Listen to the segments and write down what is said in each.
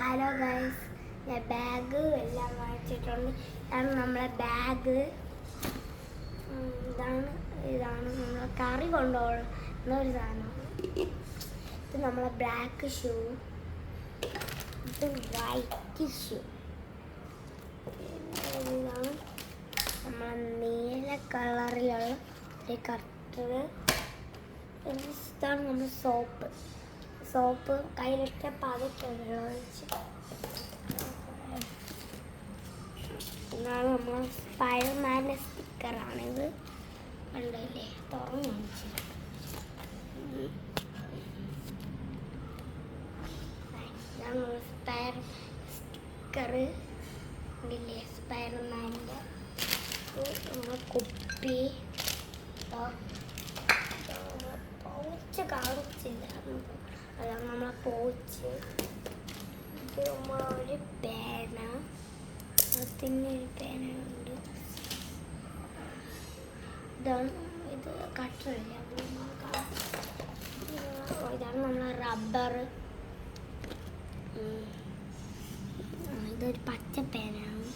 Hello guys ഞാൻ bag എല്ലാം വാങ്ങിച്ചിട്ടുണ്ട്. ഇതാണ് നമ്മളെ ബാഗ് ഇതാണ് ഇതാണ് നമ്മൾ കറി കൊണ്ടുപോകുന്ന ഒരു സാധനം. ഇത് നമ്മളെ ബ്ലാക്ക് ഷൂ ഇത് വൈറ്റ് ഷൂ ഇതാണ് നമ്മളെ നീല കളറിലുള്ള ഒരു കർട്ടർ ഇതാണ് നമ്മൾ സോപ്പ് സോപ്പ് കയ്യിലിട്ട് പതുക്കെ വെള്ളം ഒഴിച്ച് ഇതാണ് നമ്മൾ സ്പൈഡർമാന്റെ സ്റ്റിക്കറാണിത് കണ്ടില്ലേ? തുറന്നു കാണിച്ചു. സ്പൈർ സ്റ്റിക്കർ കണ്ടില്ലേ? സ്പൈഡർമാന്റെ നമ്മൾ കുപ്പി. പൗച്ച് കാണിച്ചില്ല. അതാണ് നമ്മളെ പോച്ച്. ഒരു പേന. പിന്നെ ഒരു പേന ഉണ്ട് ഇതാണ് ഇത് കട്ടറില്ല ഇതാണ് നമ്മളെ റബ്ബർ ഇതൊരു പച്ച പേനാണ്.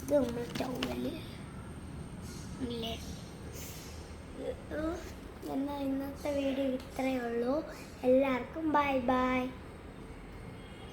ഇത് നമ്മൾ ടൗവൽ ഇല്ലേ? എന്നാൽ ഇന്നത്തെ വീഡിയോ ഇത്രയേ ഉള്ളൂ. എല്ലാവർക്കും ബൈ ബൈ